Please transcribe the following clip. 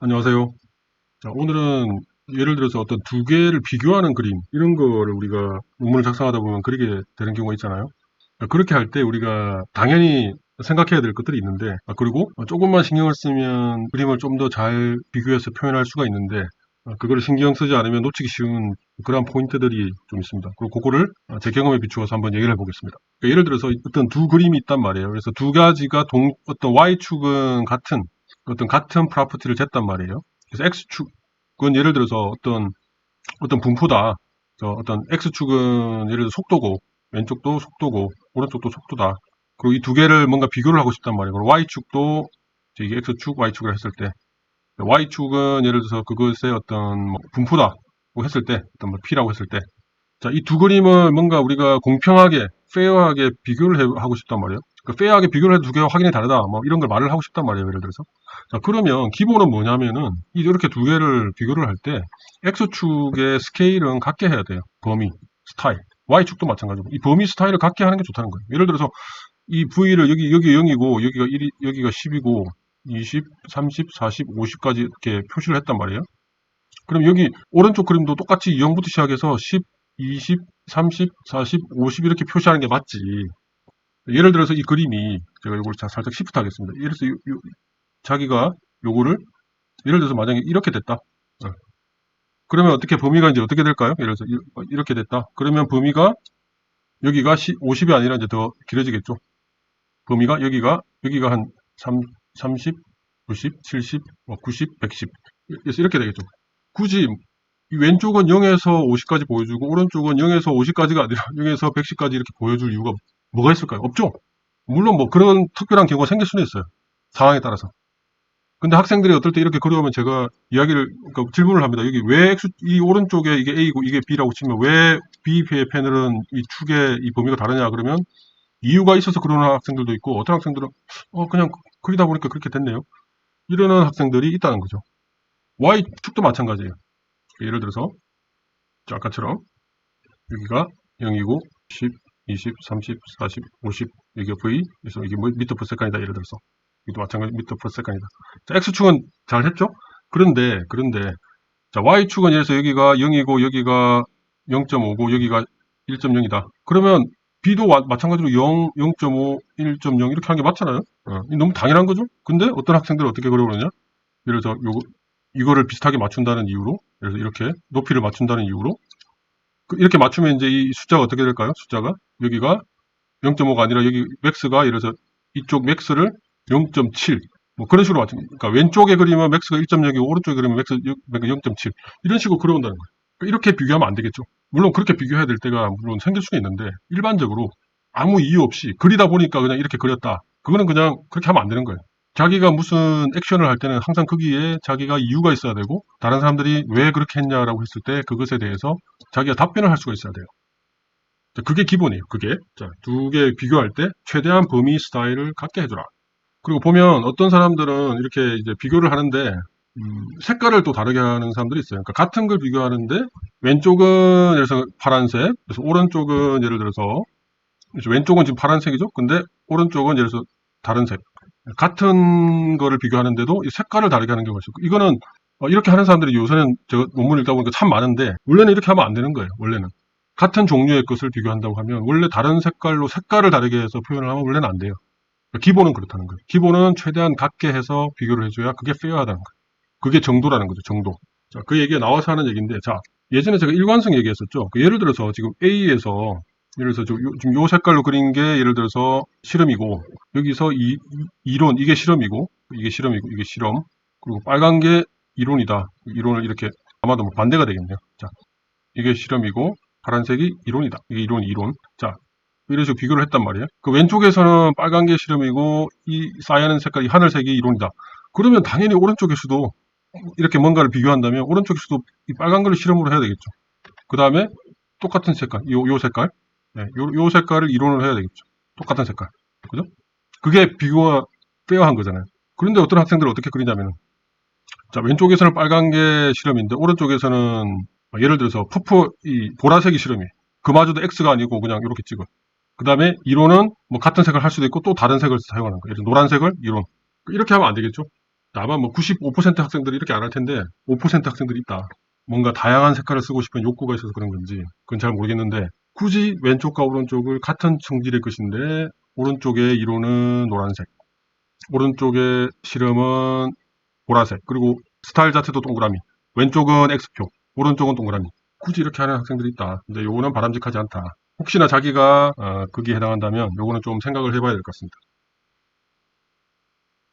안녕하세요. 자, 오늘은 예를 들어서 어떤 두 개를 비교하는 그림, 이런 거를 우리가 논문을 작성하다 보면 그리게 되는 경우가 있잖아요. 그렇게 할 때 우리가 당연히 생각해야 될 것들이 있는데, 아, 그리고 조금만 신경을 쓰면 그림을 좀 더 잘 비교해서 표현할 수가 있는데, 아, 그거를 신경 쓰지 않으면 놓치기 쉬운 그런 포인트들이 좀 있습니다. 그리고 그거를 아, 제 경험에 비추어서 한번 얘기를 해보겠습니다. 그러니까 예를 들어서 어떤 두 그림이 있단 말이에요. 그래서 두 가지가 동, 어떤 Y축은 같은, 어떤 같은 프로퍼티를 쟀단 말이에요. 그래서 X축은 예를 들어서 어떤, 어떤 분포다. 저 어떤 X축은 예를 들어 속도고, 왼쪽도 속도고, 오른쪽도 속도다. 그리고 이 두 개를 뭔가 비교를 하고 싶단 말이에요. 그리고 Y축도, 이게 X축, Y축을 했을 때, Y축은 예를 들어서 그것의 어떤 뭐 분포다고 했을 때, 어떤 뭐 P라고 했을 때, 자, 이 두 그림을 뭔가 우리가 공평하게, 페어하게 비교를 해- 하고 싶단 말이에요. 그 페어하게 비교를 해도 두 개가 확인이 다르다. 뭐 이런 걸 말을 하고 싶단 말이에요. 예를 들어서. 자, 그러면 기본은 뭐냐면은 이- 이렇게 두 개를 비교를 할 때 X축의 스케일은 같게 해야 돼요. 범위, 스타일. Y축도 마찬가지고. 이 범위 스타일을 같게 하는 게 좋다는 거예요. 예를 들어서 이 V를 여기, 여기 0이고, 여기가 1, 여기가 10이고, 20, 30, 40, 50까지 이렇게 표시를 했단 말이에요. 그럼 여기 오른쪽 그림도 똑같이 0부터 시작해서 10, 20, 30, 40, 50 이렇게 표시하는 게 맞지. 예를 들어서 이 그림이 제가 이걸 자- 살짝 시프트 하겠습니다. 예를 들어서 요- 요- 자기가 요거를 예를 들어서 만약에 이렇게 됐다. 어. 그러면 어떻게 범위가 이제 어떻게 될까요? 예를 들어서 이- 어, 이렇게 됐다. 그러면 범위가 여기가 50이 아니라 이제 더 길어지겠죠. 범위가 여기가 여기가 한 3, 30, 90, 70, 뭐 90, 110. 그래서 이렇게 되겠죠. 굳이 이 왼쪽은 0에서 50까지 보여주고 오른쪽은 0에서 50까지가 아니라 0에서 110까지 이렇게 보여줄 이유가 뭐가 있을까요? 없죠. 물론 뭐 그런 특별한 경우가 생길 수는 있어요. 상황에 따라서. 근데 학생들이 어떨 때 이렇게 그려오면 제가 이야기를 그러니까 질문을 합니다. 여기 왜 X, 이 오른쪽에 이게 A고 이게 B라고 치면 왜 B의 패널은 이 축의 이 범위가 다르냐 그러면 이유가 있어서 그러는 학생들도 있고 어떤 학생들은 어 그냥 그리다 보니까 그렇게 됐네요. 이러는 학생들이 있다는 거죠. Y 축도 마찬가지예요. 예를 들어서 자, 아까처럼 여기가 0이고 10, 20, 30, 40, 50 여기가 V 그래서 이게 뭐 미터 퍼 세컨이다 예를 들어서 여기도 마찬가지 미터 퍼 세컨이다. 자, X축은 잘 했죠? 그런데 그런데 자, Y축은 예를 들어서 여기가 0이고 여기가 0.5고 여기가 1.0이다. 그러면 B도 와- 마찬가지로 0, 0.5, 1.0 이렇게 하는 게 맞잖아요. 어, 이 너무 당연한 거죠? 근데 어떤 학생들은 어떻게 그려오느냐? 예를 들어서 요거 이거를 비슷하게 맞춘다는 이유로 그래서 이렇게 높이를 맞춘다는 이유로 그- 이렇게 맞추면 이제 이 숫자가 어떻게 될까요? 숫자가 여기가 0.5가 아니라 여기 맥스가 예를 들어서 이쪽 맥스를 0.7 뭐 그런 식으로 맞춘 그러니까 왼쪽에 그리면 맥스가 1.0이고 오른쪽에 그리면 맥스 0.7 이런 식으로 그려온다는 거예요. 그러니까 이렇게 비교하면 안 되겠죠. 물론 그렇게 비교해야 될 때가 물론 생길 수가 있는데 일반적으로 아무 이유 없이 그리다 보니까 그냥 이렇게 그렸다. 그거는 그냥 그렇게 하면 안 되는 거예요. 자기가 무슨 액션을 할 때는 항상 거기에 자기가 이유가 있어야 되고 다른 사람들이 왜 그렇게 했냐라고 했을 때 그것에 대해서 자기가 답변을 할 수가 있어야 돼요. 자, 그게 기본이에요. 그게 자, 두개 비교할 때 최대한 범위 스타일을 갖게 해줘라. 그리고 보면 어떤 사람들은 이렇게 이제 비교를 하는데 음, 색깔을 또 다르게 하는 사람들이 있어요. 그러니까 같은 걸 비교하는데 왼쪽은 예를 들어서 파란색, 그래서 오른쪽은 예를 들어서 왼쪽은 지금 파란색이죠. 근데 오른쪽은 예를 들어서 다른 색. 같은 거를 비교하는데도 이 색깔을 다르게 하는 경우가 있어요. 이거는 어, 이렇게 하는 사람들이 요새는 제가 논문 읽다 보니까 참 많은데 원래는 이렇게 하면 안 되는 거예요. 원래는 같은 종류의 것을 비교한다고 하면 원래 다른 색깔로 색깔을 다르게 해서 표현을 하면 원래는 안 돼요. 그러니까 기본은 그렇다는 거예요. 기본은 최대한 같게 해서 비교를 해줘야 그게 페어하다는 거예요. 그게 정도라는 거죠. 정도. 자, 그 얘기가 나와서 하는 얘기인데, 자, 예전에 제가 일관성 얘기했었죠. 그 예를 들어서 지금 A에서 예를 들어서 지금 요 색깔로 그린 게 예를 들어서 실험이고 여기서 이, 이- 이론 이게 실험이고 이게 실험이고 이게 실험 그리고 빨간 게 이론이다. 이론을 이렇게 아마도 뭐 반대가 되겠네요. 자, 이게 실험이고 파란색이 이론이다. 이게 이론 이론. 자, 이런 식으로 비교를 했단 말이에요. 그 왼쪽에서는 빨간 게 실험이고 이 쌓여있는 색깔이 하늘색이 이론이다. 그러면 당연히 오른쪽에서도 이렇게 뭔가를 비교한다면 오른쪽에서도 이 빨간 걸 실험으로 해야 되겠죠. 그 다음에 똑같은 색깔, 요, 요 색깔, 네, 요, 요 색깔을 이론을 해야 되겠죠. 똑같은 색깔. 그죠? 그게 비교가 페어한 거잖아요. 그런데 어떤 학생들은 어떻게 그리냐면, 자, 왼쪽에서는 빨간 게 실험인데, 오른쪽에서는, 예를 들어서, 퍼프, 이, 보라색이 실험이에요. 그마저도 X가 아니고 그냥 이렇게 찍어. 그 다음에 이론은 뭐 같은 색을 할 수도 있고 또 다른 색을 사용하는 거예요. 노란색을 이론. 이렇게 하면 안 되겠죠. 아마 뭐 95% 학생들이 이렇게 안 할 텐데 5% 학생들이 있다. 뭔가 다양한 색깔을 쓰고 싶은 욕구가 있어서 그런 건지 그건 잘 모르겠는데 굳이 왼쪽과 오른쪽을 같은 성질의 것인데 오른쪽의 이론은 노란색, 오른쪽의 실험은 보라색, 그리고 스타일 자체도 동그라미, 왼쪽은 X표, 오른쪽은 동그라미. 굳이 이렇게 하는 학생들이 있다. 근데 요거는 바람직하지 않다. 혹시나 자기가 어, 거기에 해당한다면 요거는 좀 생각을 해봐야 될 것 같습니다.